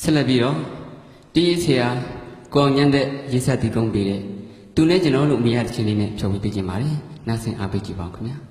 ဆက်လက်ပြီးတော့တီးဆရာကိုအောင်ညံတဲ့ရေးဆက်တီးကုန်းပေးတဲ့သူနဲ့ကျွန်တော်တို့မိရတဲ့ချင်းလေးနဲ့ဖြောပြပေးခြင်းပါတယ်။နောက်ဆင်အားပေးကြပါဦးခင်ဗျာ။